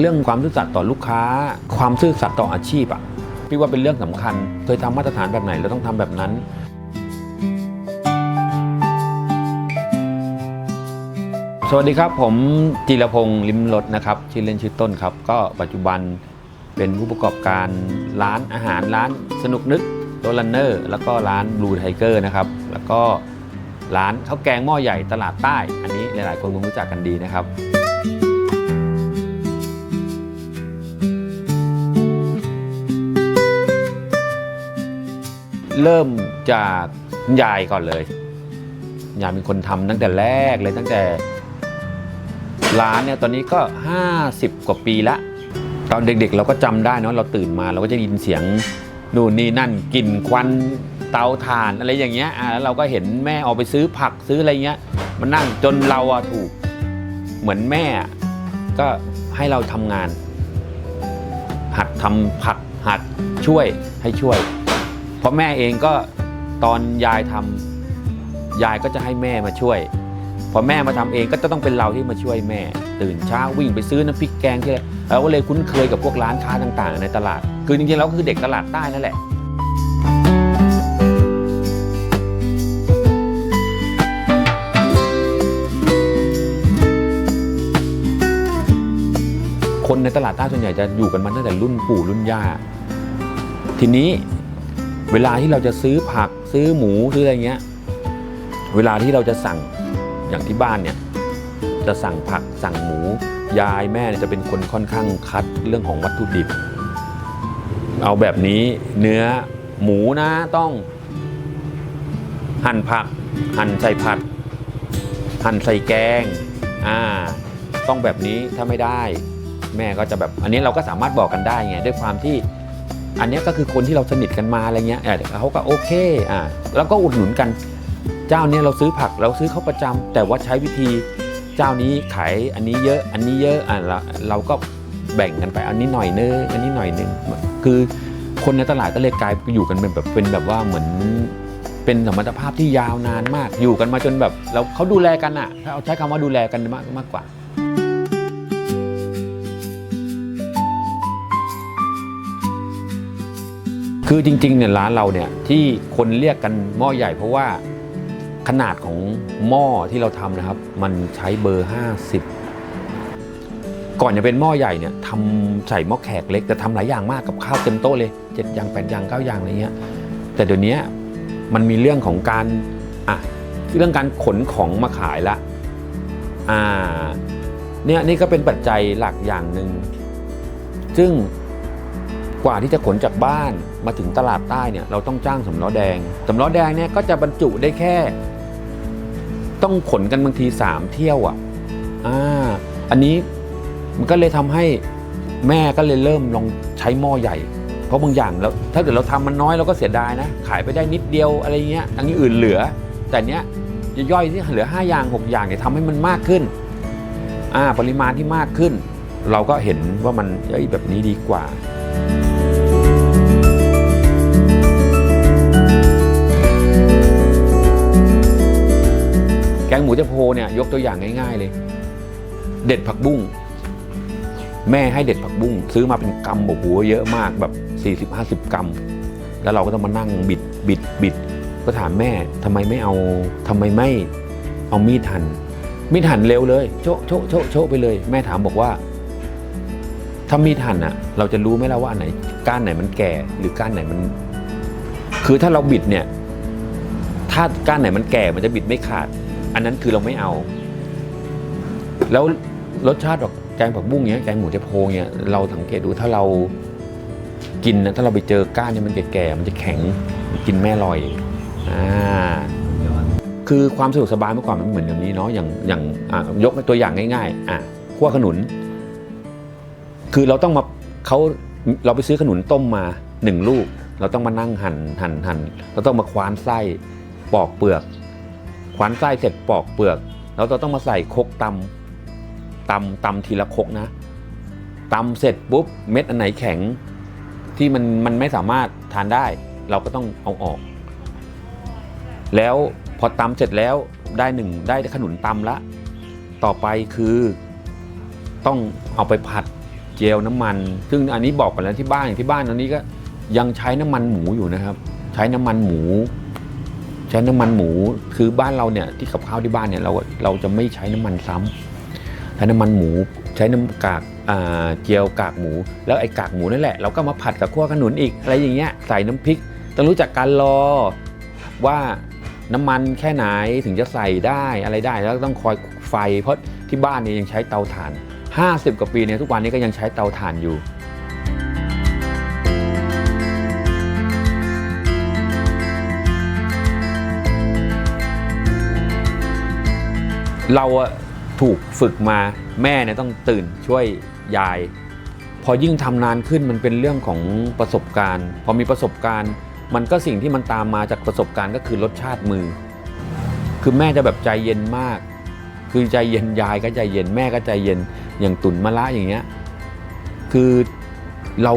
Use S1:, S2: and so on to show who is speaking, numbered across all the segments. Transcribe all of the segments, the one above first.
S1: เรื่องความซื่อสัตย์ต่อลูกค้า ความซื่อสัตย์ต่ออาชีพอะพี่ว่าเป็นเรื่องสำคัญ เคยทำมาตรฐานแบบไหนเราต้องทำแบบนั้นสวัสดีครับ ผมจิรพงศ์ลิมรถนะครับชื่อเล่นชื่อต้นครับ ก็ปัจจุบันเป็นผู้ประกอบการร้านอาหารร้านสนุกนึกโตลันเนอร์แล้วก็ร้านบลูไทเกอร์นะครับ แล้วก็ร้านข้าวแกงหม้อใหญ่ตลาดใต้ อันนี้หลาย ๆ คนคงรู้จักกันดีนะครับ เริ่มจากยายก่อนเลยยายเป็นคนทำตั้งแต่แรกเลยตั้งแต่ร้านเนี่ยตอนนี้ก็ 50 กว่าปีละตอนเด็กๆ เราก็จำได้เนอะเราตื่นมาเราก็จะได้ยินเสียงนู่นนี่นั่นกลิ่นควันเตาถ่านอะไรอย่างเงี้ยอ่าแล้วเราก็เห็นแม่ออกไปซื้อผักซื้ออะไรเงี้ยมานั่งจนเราอะถูกเหมือนแม่ก็ให้เราทำงาน หัดทำผักหัดช่วยให้ช่วย เพราะแม่เองก็ตอนยายทำยายก็จะให้แม่มาช่วย พอแม่มาทำเองก็จะต้องเป็นเราที่มาช่วยแม่ ตื่นเช้าวิ่งไปซื้อน้ำพริกแกงที่ไรเราก็เลยคุ้นเคยกับพวกร้านค้าต่าง ๆ ในตลาด คือจริงๆเราก็คือเด็กตลาดใต้นั่นแหละคนในตลาดใต้ส่วนใหญ่จะอยู่กันมาตั้งแต่รุ่นปู่รุ่นย่า ทีนี้ เวลาที่เราจะซื้อผักซื้อหมูซื้ออะไรเงี้ย เวลาที่เราจะสั่งอย่างที่บ้านเนี่ยจะสั่งผักสั่งหมู ยายแม่จะเป็นคนค่อนข้างคัดเรื่องของวัตถุดิบ เอาแบบนี้เนื้อหมูนะต้อง หั่นผัก หั่นใส่ผัด หั่นใส่แกงอ่าต้องแบบนี้ถ้าไม่ได้ แม่ก็จะแบบอันนี้เราก็สามารถบอกกันได้ไงด้วยความที่ อันนี้ก็คือคนที่เราสนิทกันมาอะไรเงี้ยเขาก็โอเคอ่าแล้วก็อุดหนุนกัน เจ้าเนี้ยเราซื้อผักเราซื้อเขาประจำแต่ว่าใช้วิธีเจ้านี้ขายอันนี้เยอะอันนี้เยอะอะเราเราก็แบ่งกันไปอันนี้หน่อยนึงอันนี้หน่อยนึงคือคนในตลาดก็เลยกลายอยู่กันเป็นแบบเป็นแบบว่าเหมือนเป็นสมรรถภาพที่ยาวนานมากอยู่กันมาจนแบบเราเขาดูแลกันอะถ้าเอาใช้คำว่าดูแลกันมากมากกว่า คือจริงๆเนี่ยร้านเราเนี่ยที่คนเรียกกันหม้อใหญ่เพราะว่าขนาดของหม้อที่เราทำนะครับ มันใช้เบอร์ 50 ก่อนจะเป็นหม้อใหญ่เนี่ยทำใส่หม้อแขกเล็กแต่ทำหลายอย่างมากกับข้าวเต็มโต๊ะเลยเจ็ดอย่างแปดอย่างเก้าอย่างอะไรเงี้ยแต่เดี๋ยวนี้มันมีเรื่องของการอะเรื่องการขนของมาขายละอ่าเนี่ยนี่ก็เป็นปัจจัยหลักอย่างหนึ่งซึ่ง กว่าที่จะขนจากบ้านมาถึงตลาดใต้เนี่ยเราต้องจ้างสำล้อแดงสำล้อแดงเนี่ยก็จะบรรจุได้แค่ ต้องขนกันบางทีสามเที่ยวอะอ่าอันนี้มันก็เลยทำให้แม่ก็เลยเริ่มลองใช้หม้อใหญ่ เพราะบางอย่างแล้วถ้าเกิดเราทำมันน้อยเราก็เสียดายนะ ขายไปได้นิดเดียวอะไรเงี้ยอันนี้อื่นเหลือ แต่เนี้ยย่อยๆที่เหลือ 5 อย่าง 6 อย่างเนี่ยทำให้มันมากขึ้นอ่าปริมาณที่มากขึ้น เราก็เห็นว่ามันเอ้ยแบบนี้ดีกว่า งหมูเจโพเนี่ยยกตัวอย่างง่าย ๆ เลย เด็ดผักบุ้งแม่ให้เด็ดผักบุ้งซื้อมาเป็นกำโอ้โหเยอะมากแบบ 40-50 กรัม แล้วเราก็ต้องมานั่งบิดบิดบิด ก็ถามแม่ทำไมไม่เอาทำไมไม่เอามีดหั่นมีดหั่นเร็วเลย โชะโชะโชะโชะไปเลย แม่ถามบอกว่าถ้ามีดหั่นอะ เราจะรู้ไหมล่ะว่าอันไหนก้านไหนมันแก่หรือก้านไหนมัน คือถ้าเราบิดเนี่ย ถ้าก้านไหนมันแก่มันจะบิดไม่ขาด อันนั้นคือเราไม่เอา แล้วรสชาติแบบแกงผักบุ้งเนี้ยแกงหมูเทโพเนี้ยเราสังเกตดูถ้าเรากินนะถ้าเราไปเจอก้านเนี่ยมันแก่ๆมันจะแข็งกินแม่ลอยอ่าคือความสะดวกสบายเมื่อก่อนมันเหมือนอย่างนี้เนาะอย่างอย่างยกตัวอย่างง่ายๆอะขั้วขนุน คือเราต้องมาเขาเราไปซื้อขนุนต้มมาหนึ่งลูก เราต้องมานั่งหั่นหั่นหั่นเราต้องมาคว้านไส้ปอกเปลือก ขวานไส้เสร็จปอกเปลือก แล้วเราต้องมาใส่คกตำตำตำทีละคกนะตำเสร็จปุ๊บเม็ดอันไหนแข็งที่มันมันไม่สามารถทานได้ เราก็ต้องเอาออก แล้วพอตำเสร็จแล้วได้หนึ่งได้ขนุนตำละ ต่อไปคือต้องเอาไปผัดเจลน้ำมัน ซึ่งอันนี้บอกกันแล้วที่บ้านอย่างที่บ้านตอนนี้ก็ยังใช้น้ำมันหมูอยู่นะครับ ใช้น้ำมันหมู ใช้น้ำมันหมูคือบ้านเราเนี่ยที่กับข้าวที่บ้านเนี่ยเราเราจะไม่ใช้น้ำมันซ้ำใช้น้ำมันหมูใช้น้ำกากเจียวกากหมู แล้วไอ้กากหมูนั่นแหละเราก็มาผัดกับขั้วขนุนอีกอะไรอย่างเงี้ยใส่น้ำพริกต้องรู้จักการรอว่าน้ำมันแค่ไหนถึงจะใส่ได้อะไรได้แล้วต้องคอยไฟ เพราะที่บ้านเนี่ยยังใช้เตาถ่าน 50 กว่าปีเนี่ยทุกวันนี้ก็ยังใช้เตาถ่านอยู่ เราถูกฝึกมาแม่เนี่ยต้องตื่นช่วยยาย พอยิ่งทำนานขึ้นมันเป็นเรื่องของประสบการณ์ พอมีประสบการณ์ มันก็สิ่งที่มันตามมาจากประสบการณ์ก็คือรสชาติมือ คือแม่จะแบบใจเย็นมาก คือใจเย็นยายก็ใจเย็นแม่ก็ใจเย็นอย่างตุนมะละอย่างเงี้ยคือเรา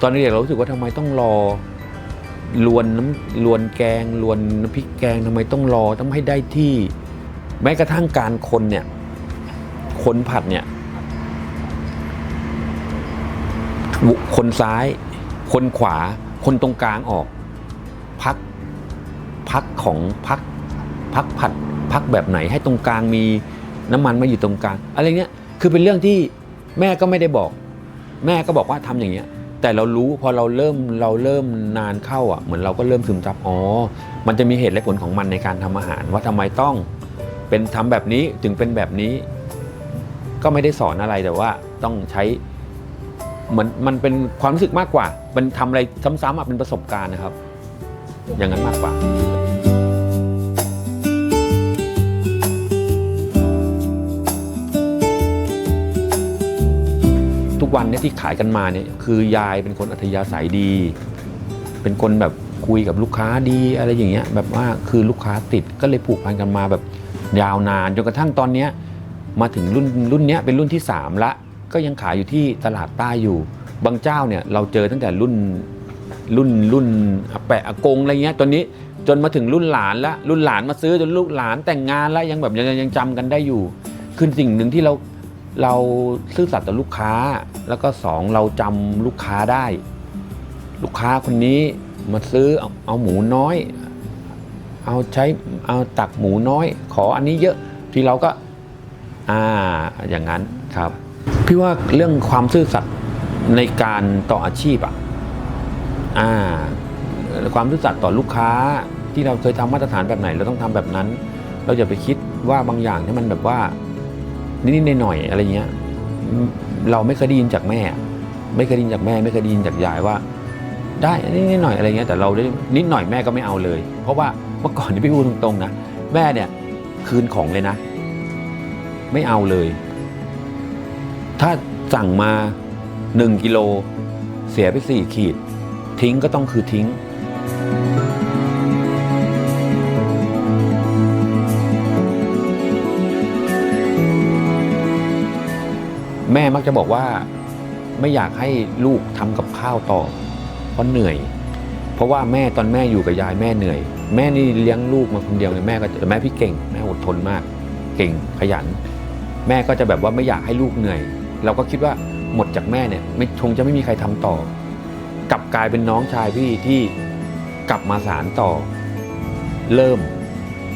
S1: ตอนเด็กเรารู้สึกว่าทำไมต้องรอลวนน้ำลวนแกงลวนน้ำพริกแกงทำไมต้องรอต้องให้ได้ที่ แม้กระทั่งการคนเนี่ย คนผัดเนี่ย คนซ้าย คนขวา คนตรงกลางออก พักพักของพักพักผัดพักแบบไหนให้ตรงกลางมีน้ำมันมาอยู่ตรงกลาง อะไรเนี้ยคือเป็นเรื่องที่แม่ก็ไม่ได้บอก แม่ก็บอกว่าทำอย่างเงี้ย แต่เรารู้พอเราเริ่มเราเริ่มนานเข้าอะเหมือนเราก็เริ่มซึมซับอ๋อมันจะมีเหตุและผลของมันในการทำอาหารว่าทำไมต้อง เป็นทำแบบนี้ถึงเป็นแบบนี้ ก็ไม่ได้สอนอะไรแต่ว่าต้องใช้เหมือนมันเป็นความรู้สึกมากกว่า มันทำอะไรซ้ำๆอะเป็นประสบการณ์นะครับ อย่างนั้นมากกว่าทุกวันเนี่ยที่ขายกันมาเนี่ยคือยายเป็นคนอัธยาศัยดี เป็นคนแบบคุยกับลูกค้าดีอะไรอย่างเงี้ยแบบว่าคือลูกค้าติดก็เลยผูกพันกันมาแบบ ยาวนานจนกระทั่งตอนนี้มาถึงรุ่นรุ่นเนี้ยเป็นรุ่นที่ 3 ละ ก็ยังขายอยู่ที่ตลาดใต้อยู่ บางเจ้าเนี่ยเราเจอตั้งแต่รุ่นรุ่นรุ่นแปะอากงอะไรเงี้ยตอนนี้จนมาถึงรุ่นหลานละรุ่นหลานมาซื้อจนลูกหลานแต่งงานแล้วยังแบบยังยังยงจำกันได้อยู่ คือสิ่งหนึ่งที่เราเราซื่อสัตย์ต่อลูกค้า แล้วก็สองเราจำลูกค้าได้ ลูกค้าคนนี้มาซื้อเอาเอาหมูน้อย เอาใช้เอาตักหมูน้อย ขออันนี้เยอะที่เราก็อ่าอย่างนั้นครับ พี่ว่าเรื่องความซื่อสัตย์ในการต่ออาชีพอะอ่าความซื่อสัตย์ต่อลูกค้าที่เราเคยทำมาตรฐานแบบไหน เราต้องทำแบบนั้น เราอย่าไปคิดว่าบางอย่างที่มันแบบว่านิดๆหน่อยๆอะไรเงี้ยเราไม่เคยได้ยินจากแม่ ไม่เคยได้ยินจากแม่ ไม่เคยได้ยินจากยายว่า ได้นิดๆหน่อยอะไรเงี้ยแต่เราได้นิดหน่อยแม่ก็ไม่เอาเลย เพราะว่า เมื่อก่อนที่พี่พูดตรงๆนะแม่เนี่ยคืนของเลยนะ ไม่เอาเลย ถ้าสั่งมา 1 กิโล เสียไป 4 ขีด ทิ้งก็ต้องคือทิ้ง แม่มักจะบอกว่าไม่อยากให้ลูกทำกับข้าวต่อ เพราะเหนื่อย เพราะว่าแม่ตอนแม่อยู่กับยายแม่เหนื่อย แม่นี่เลี้ยงลูกมาคนเดียวเลยแม่ก็แต่แม่พี่เก่งแม่อดทนมาก เก่งขยัน แม่ก็จะแบบว่าไม่อยากให้ลูกเหนื่อย เราก็คิดว่าหมดจากแม่เนี่ยไม่คงจะไม่มีใครทำต่อ กลับกลายเป็นน้องชายพี่ที่กลับมาสารต่อ เริ่ม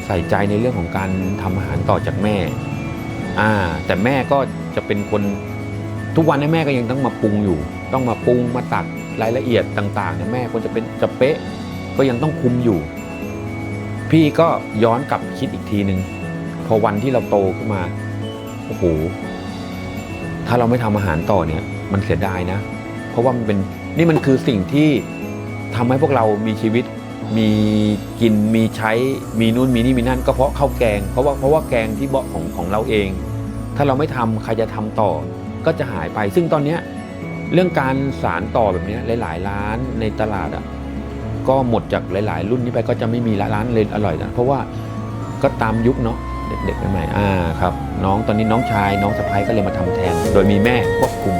S1: ใส่ใจในเรื่องของการทำอาหารต่อจากแม่อ่าแต่แม่ก็จะเป็นคนทุกวันนี้แม่ก็ยังต้องมาปรุงอยู่ ต้องมาปรุงมาตัดรายละเอียดต่างๆเนี่ยแม่ควรจะเป็นจะเป๊ะก็ยังต้องคุมอยู่ พี่ก็ย้อนกลับคิดอีกทีหนึ่งพอวันที่เราโตขึ้นมาโอ้โหถ้าเราไม่ทำอาหารต่อเนี่ย มันเสียดายนะ เพราะว่ามันเป็นนี่มันคือสิ่งที่ทำให้พวกเรามีชีวิต มีกินมีใช้มีนู่นมีนี่มีนั่น ก็เพราะข้าวแกง เพราะว่าเพราะว่าแกงที่เบาะของของเราเอง ถ้าเราไม่ทำใครจะทำต่อ ก็จะหายไป ซึ่งตอนเนี้ยเรื่องการสารต่อแบบเนี้ยหลาย ๆ ร้านในตลาดอะ ก็หมดจากหลาย ๆ รุ่นนี้ไปก็จะไม่มีละร้านเลยอร่อยนะเพราะว่าก็ตามยุคเนาะเด็กๆใหม่ๆอ่าครับน้องตอนนี้น้องชายน้องสะพ้ายก็เลยมาทำแทน โดยมีแม่ควบคุม